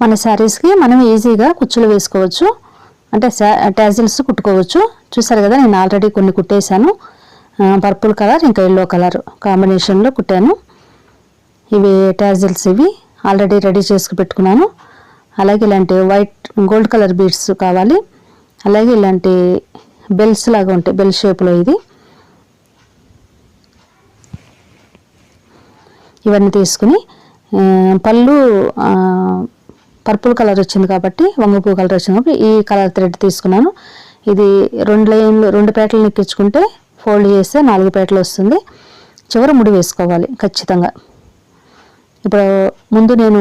మన శారీస్కి మనం ఈజీగా కుచ్చులు వేసుకోవచ్చు. అంటే ట్యాజిల్స్ కుట్టుకోవచ్చు. చూసారు కదా నేను ఆల్రెడీ కొన్ని కుట్టేశాను. పర్పుల్ కలర్ ఇంకా ఎల్లో కలర్ కాంబినేషన్లో కుట్టాను. ఇవి ట్యాజిల్స్ ఇవి. ఆల్రెడీ రెడీ చేసుకు పెట్టుకున్నాను. అలాగే ఇలాంటి వైట్ గోల్డ్ కలర్ బీడ్స్ కావాలి. అలాగే ఇలాంటి బెల్స్ లాగా ఉంటాయి. బెల్ షేప్లో ఇది. ఇవన్నీ తీసుకుని పళ్ళు పర్పుల్ కలర్ వచ్చింది కాబట్టి వంగపూ కలర్ వచ్చింది కాబట్టి ఈ కలర్ థ్రెడ్ తీసుకున్నాను. ఇది రెండు లైన్లు రెండు పేటలు నెక్కించుకుంటే ఫోల్డ్ చేస్తే నాలుగు పేటలు వస్తుంది. చివర ముడి వేసుకోవాలి ఖచ్చితంగా. ఇప్పుడు ముందు నేను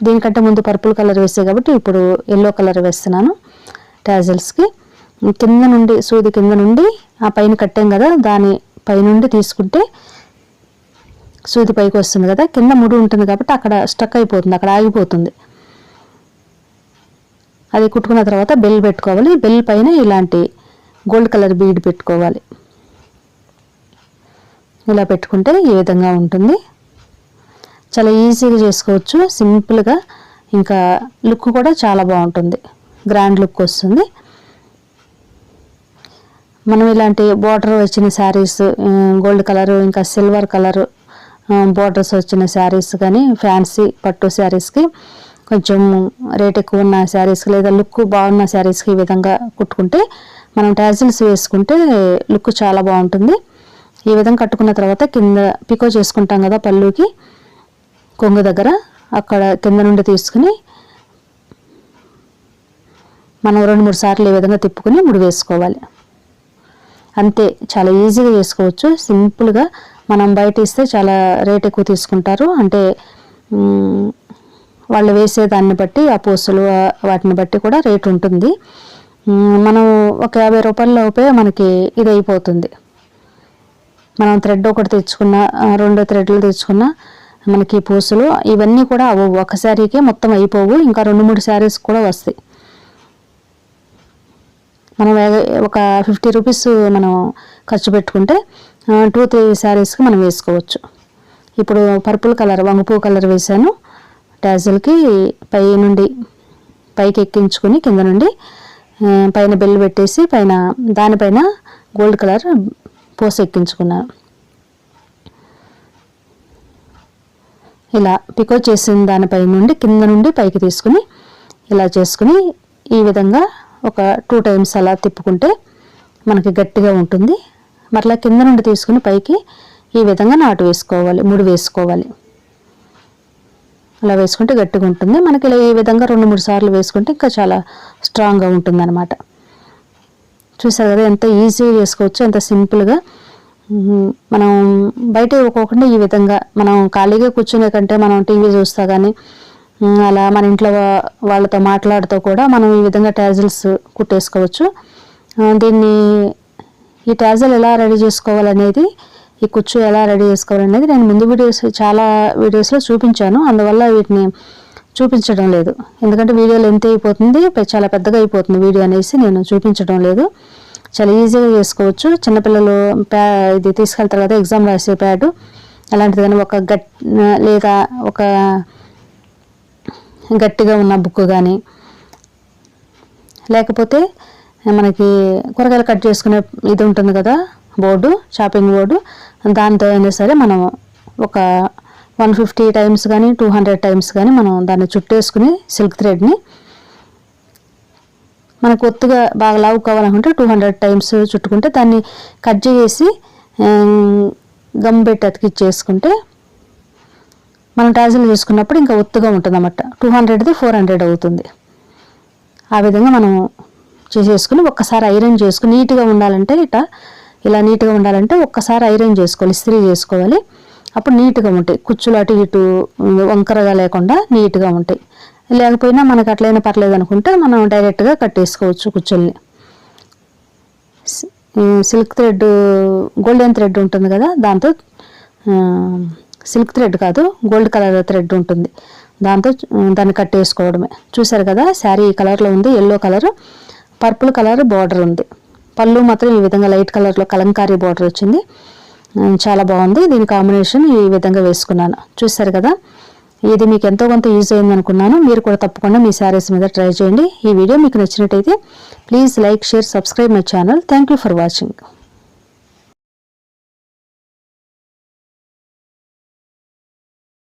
దీనికంటే ముందు పర్పుల్ కలర్ వేసే కాబట్టి ఇప్పుడు ఎల్లో కలర్ వేస్తున్నాను టాజల్స్కి కింద నుండి సూది కింద నుండి ఆ పైన కట్టాం కదా దాని పైనుండి తీసుకుంటే సూది పైకి వస్తుంది కదా కింద ముడి ఉంటుంది కాబట్టి అక్కడ స్టక్ అయిపోతుంది అక్కడ ఆగిపోతుంది. అది కుట్టుకున్న తర్వాత బెల్ పెట్టుకోవాలి. బెల్ పైన ఇలాంటి గోల్డ్ కలర్ బీడ్ పెట్టుకోవాలి. ఇలా పెట్టుకుంటే ఈ విధంగా ఉంటుంది. చాలా ఈజీగా చేసుకోవచ్చు. సింపుల్గా ఇంకా లుక్ కూడా చాలా బాగుంటుంది. గ్రాండ్ లుక్ వస్తుంది. మనం ఇలాంటి బార్డర్ వచ్చిన శారీస్ గోల్డ్ కలర్ ఇంకా సిల్వర్ కలర్ బోర్డర్స్ వచ్చిన శారీస్ కానీ ఫ్యాన్సీ పట్టు శారీస్కి కొంచెం రేట్ ఎక్కువ ఉన్న శారీస్కి లేదా లుక్ బాగున్న శారీస్కి ఈ విధంగా కుట్టుకుంటే మనం టాజిల్స్ వేసుకుంటే లుక్ చాలా బాగుంటుంది. ఈ విధంగా కట్టుకున్న తర్వాత కింద పికో చేసుకుంటాం కదా పళ్ళుకి కొంగు దగ్గర అక్కడ కింద నుండి తీసుకుని మనం రెండు మూడు సార్లు ఈ విధంగా తిప్పుకుని ముడి వేసుకోవాలి. అంతే చాలా ఈజీగా చేసుకోవచ్చు. సింపుల్గా మనం బయట ఇస్తే చాలా రేట్ ఎక్కువ తీసుకుంటారు. అంటే వాళ్ళు వేసే దాన్ని బట్టి ఆ పూసలు వాటిని బట్టి కూడా రేట్ ఉంటుంది. మనం ఒక యాభై రూపాయలలోపే మనకి ఇది అయిపోతుంది. మనం థ్రెడ్ ఒకటి తెచ్చుకున్న రెండు థ్రెడ్లు తెచ్చుకున్న మనకి పూసలు ఇవన్నీ కూడా అవ్వవు. ఒక శారీకే మొత్తం అయిపోవు. ఇంకా రెండు మూడు శారీస్ కూడా వస్తాయి. మనం ఒక ఫిఫ్టీ రూపీస్ మనం ఖర్చు పెట్టుకుంటే టూ త్రీ శారీస్కి మనం వేసుకోవచ్చు. ఇప్పుడు పర్పుల్ కలర్ వంగపూ కలర్ వేసాను టాజిల్కి పై నుండి పైకి ఎక్కించుకుని కింద నుండి పైన బెల్లు పెట్టేసి పైన దానిపైన గోల్డ్ కలర్ పూస ఎక్కించుకున్నాను ఇలా పికో చేసిన దానిపై నుండి కింద నుండి పైకి తీసుకుని ఇలా చేసుకుని ఈ విధంగా ఒక టూ టైమ్స్ అలా తిప్పుకుంటే మనకి గట్టిగా ఉంటుంది. మరలా కింద నుండి తీసుకుని పైకి ఈ విధంగా నాటు వేసుకోవాలి ముడి వేసుకోవాలి. అలా వేసుకుంటే గట్టిగా ఉంటుంది. మనకి ఇలా ఈ విధంగా రెండు మూడు సార్లు వేసుకుంటే ఇంకా చాలా స్ట్రాంగ్గా ఉంటుందన్నమాట. చూసారు కదా ఎంత ఈజీగా చేసుకోవచ్చు ఎంత సింపుల్గా మనం బయట ఇవ్వకోకుండా ఈ విధంగా మనం ఖాళీగా కూర్చునే కంటే మనం టీవీ చూస్తా కానీ అలా మన ఇంట్లో వాళ్ళతో మాట్లాడుతూ కూడా మనం ఈ విధంగా ట్యాజిల్స్ కుట్టేసుకోవచ్చు. దీన్ని ఈ ట్యాజల్ ఎలా రెడీ చేసుకోవాలనేది ఈ కుచ్చు ఎలా రెడీ చేసుకోవాలనేది నేను ముందు వీడియోస్ చాలా వీడియోస్లో చూపించాను. అందువల్ల వీటిని చూపించడం లేదు. ఎందుకంటే వీడియో లెంత్ అయిపోతుంది చాలా పెద్దగా అయిపోతుంది వీడియో అనేసి నేను చూపించడం లేదు. చాలా ఈజీగా చేసుకోవచ్చు. చిన్నపిల్లలు ప్యా ఇది తీసుకెళ్తారు కదా ఎగ్జామ్ రాసే ప్యాడ్ అలాంటిది కానీ ఒక గట్ లేదా ఒక గట్టిగా ఉన్న బుక్ కానీ లేకపోతే మనకి కూరగాయలు కట్ చేసుకునే ఇది ఉంటుంది కదా బోర్డు షాపింగ్ బోర్డు దాంతో అయినా సరే మనం ఒక వన్ ఫిఫ్టీ టైమ్స్ కానీ టూ హండ్రెడ్ టైమ్స్ కానీ మనం దాన్ని చుట్టేసుకుని సిల్క్ థ్రెడ్ని మనకు ఒత్తుగా బాగా లావు కావాలనుకుంటే టూ హండ్రెడ్ టైమ్స్ చుట్టుకుంటే దాన్ని కట్ చేసి గమ్ పెట్టి అతికిచ్చేసుకుంటే మనం టాజిల్ చేసుకున్నప్పుడు ఇంకా ఒత్తుగా ఉంటుంది అన్నమాట టూ హండ్రెడ్ది ఫోర్ హండ్రెడ్ అవుతుంది. ఆ విధంగా మనం చేసేసుకుని ఒక్కసారి ఐరన్ చేసుకుని నీట్గా ఉండాలంటే ఇట ఇలా నీట్గా ఉండాలంటే ఒక్కసారి ఐరన్ చేసుకోవాలి ఇస్త్రీ చేసుకోవాలి. అప్పుడు నీట్గా ఉంటాయి. కుచ్చులు అటు ఇటు వంకరగా లేకుండా నీట్గా ఉంటాయి. లేకపోయినా మనకు అట్లయినా పర్లేదు అనుకుంటే మనం డైరెక్ట్గా కట్టేసుకోవచ్చు కుచ్చుల్ని. సిల్క్ థ్రెడ్ గోల్డెన్ థ్రెడ్ ఉంటుంది కదా దాంతో సిల్క్ థ్రెడ్ కాదు గోల్డ్ కలర్ థ్రెడ్ ఉంటుంది. దాంతో దాన్ని కట్టేసుకోవడమే చూసారు కదా శారీ ఈ కలర్లో ఉంది yellow colour purple colour border ఉంది. పళ్ళు మాత్రం ఈ విధంగా లైట్ కలర్లో కలంకారీ బార్డర్ వచ్చింది. చాలా బాగుంది. దీని కాంబినేషన్ ఈ విధంగా వేసుకున్నాను. చూసారు కదా ఇది మీకు ఎంతో కొంత యూజ్ అయింది అనుకున్నాను మీరు కూడా తప్పకుండా మీ శారీస్ మీద ట్రై చేయండి. ఈ వీడియో మీకు నచ్చినట్టయితే please like share subscribe my channel thank you for watching